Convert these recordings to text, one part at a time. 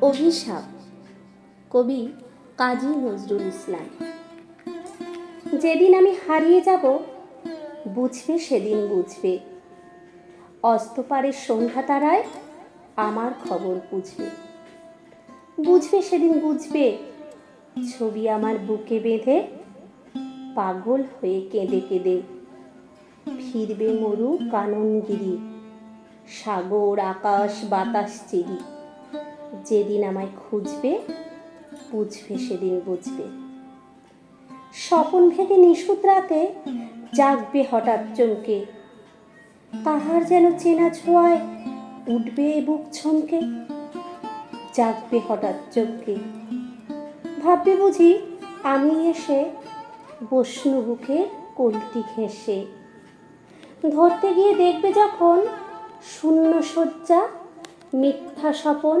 অভিশাপ। কবি কাজী নজরুল ইসলাম। যেদিন আমি হারিয়ে যাব, বুঝবে সেদিন বুঝবে। অস্তপারের সন্ধ্যা তারায় আমার খবর বুঝবে। বুঝবে সেদিন বুঝবে, ছবি আমার বুকে বেঁধে পাগল হয়ে কেঁদে কেঁদে। ফিরবে মরু কাননগিরি, সাগর, আকাশ, বাতাস, চিরি। যেদিন আমায় খুঁজবে, বুঝবে, সেদিন বুঝবে। স্বপন ভেঙে নিশুত রাতে জাগবে হঠাৎ চমকে। তাহার যেন চেনা ছোঁয়ায় উঠবে বুক ছমকে। জাগবে হঠাৎ চমকে। ভাববে বুঝি আমি এসে বসনু বুকে কলটি ঘেঁষে। ধরতে গিয়ে দেখবে যখন শূন্য শয্যা মিথ্যা স্বপন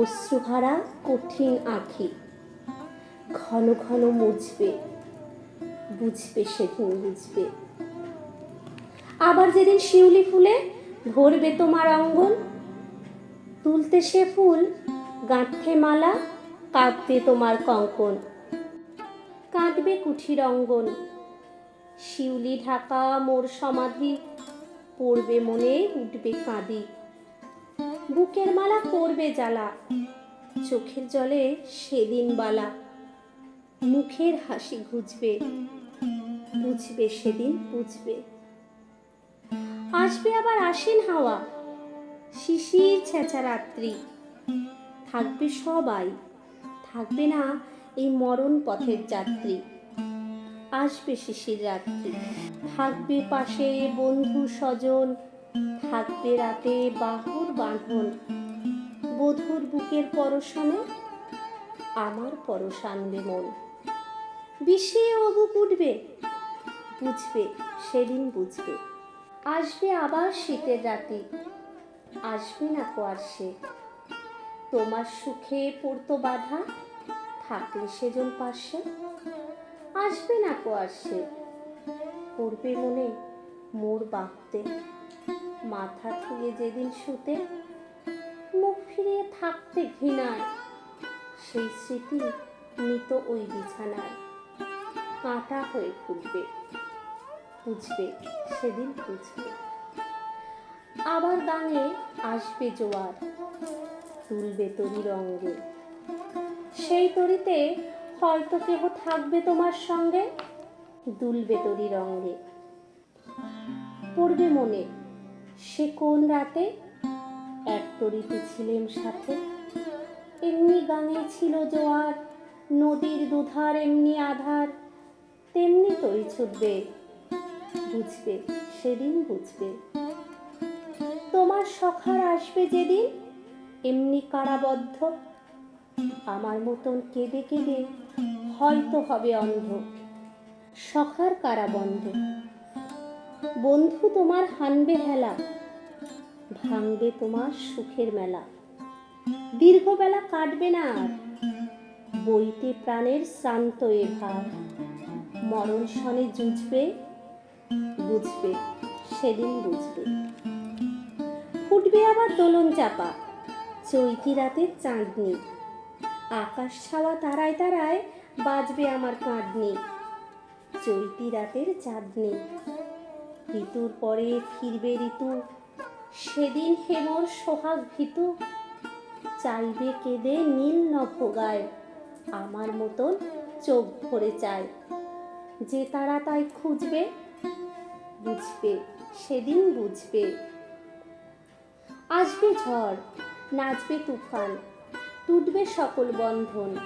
অশ্রুহারা কঠিন আঁখি। ঘন ঘন মুছবে, বুঝবে সেদিন বুঝবে। আবার যেদিন শিউলি ফুলে ভরবে তোমার অঙ্গন, তুলতে সে ফুল গাঁথে মালা, কাঁদবে তোমার কঙ্কন। কাঁদবে কুঠির অঙ্গন, শিউলি ঢাকা মোর সমাধি, পড়বে মনে উঠবে কাঁদি। বুকের মালা করবে জ্বালা, চোখের জলে সেদিন বালা, মুখের হাসি ঘুচবে, বুঝবে সেদিন বুঝবে। আসবে আবার আসেন হাওয়া, শিশির ছেঁচা রাত্রি, থাকবে সবাই, থাকবে না এই মরণ পথের যাত্রী। আসবে শিশির রাত্রি, থাকবে পাশে বন্ধু স্বজন থাকবে রাতে বাহুর বাঁধন। বধুর বুকের পরশনে আমার পরশ আনবে মন। বিষে অবুক উঠবে, বুঝবে, সেদিন বুঝবে। আসবে আবার শীতের রাতে, আসবে না কোয়ার সে। তোমার সুখে পড়তো বাধা, থাকলে সেজন পাশে। আসবে না কোয়ার সে। পড়বে মনে মোর বাঁধতে মাথা থুয়ে যেদিন শুতে মুখ ফিরিয়ে থাকতে ঘৃণায়, সেই স্মৃতি নিত ওই বিছানায়। কাঁটা হয়ে ফুটবে বুঝবে সেদিন বুঝবে আবার গানে আসবে জোয়ার, তুলবে তরি রঙ্গে সেই তরিতে হয়তো কেহ থাকবে তোমার সঙ্গে, দুলবে তরি রঙ্গে পড়বে মনে সে কোন রাতে? এক তরিতে ছিলেম সাথে। এমনি গানে ছিল জোয়ার, নদীর দুধার এমনি আধার, তেমনি তরি ছুটবে। বুঝবে, সেদিন বুঝবে। তোমার সখার আসবে যেদিন? এমনি কারাবদ্ধ। আমার মতন কেঁদে কেঁদে হয়তো হবে অন্ধ। সখার কারাবন্ধ। বন্ধু তোমার হানবে হেলা, ভাঙবে তোমার সুখের মেলা। দীর্ঘ বেলা কাটবে না বইতে প্রাণের শ্রান্ত এ ভার। মরণ সনে জুঝবে বুঝবে, সেদিন বুঝবে। ফুটবে আবার দোলন চাপা, চৈতি রাতের চাঁদনি। আকাশ ছাওয়া তারায় তারায় বাজবে আমার কাঁদনি, চৈতি রাতের চাঁদনি। ঋতুর পরে ফিরবে ঋতু। সেদিন হেমর সোহাগ ভীতু, চাইবে কেঁদে নীল নভোগায়, আমার মতন চোখ ভরে চায়। যে তারা তাই খুঁজবে, বুঝবে, সেদিন বুঝবে। আসবে ঝড়, নাচবে তুফান টুটবে সকল বন্ধন।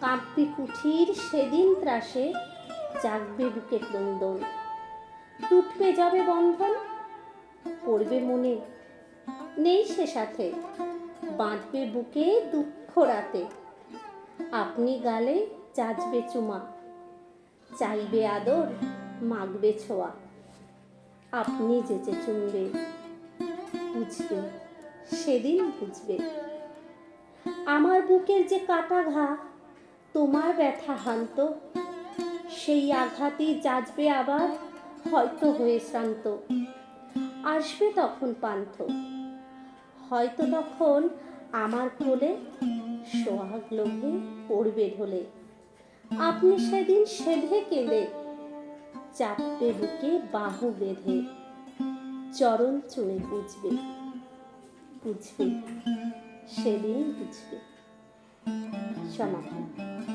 কাঁপবে কুঠির, সেদিন ত্রাসে জাগবে বুকে ক্রন্দন টুটবে যাবে বন্ধন? পড়বে মনে। নেই সে সাথে। বাঁধবে বুকে দুঃখ রাতে। আপনি গালে চাচবে চুমা। চাইবে আদর, মাগবে ছোঁয়া। আপনি যেচে চুমবে, বুঝবে, সেদিন বুঝবে। আমার বুকের যে কাটা ঘা, তোমার ব্যথা হান্ত। সেই আঘাতই যাচবে আবার হয়তো হয়ে শ্রান্ত। আসবে তখন পান্থ। হয়তো তখন আমার কোলে সোহাগ লোভে পড়বে ঢোলে। আপনি সেদিন সেধে কেঁদে চাপবে বুকে বাহু বেঁধে। চরণ চুড়ে বুঝবে বুঝবে, সেদিন বুঝবে। সমাপ্ত।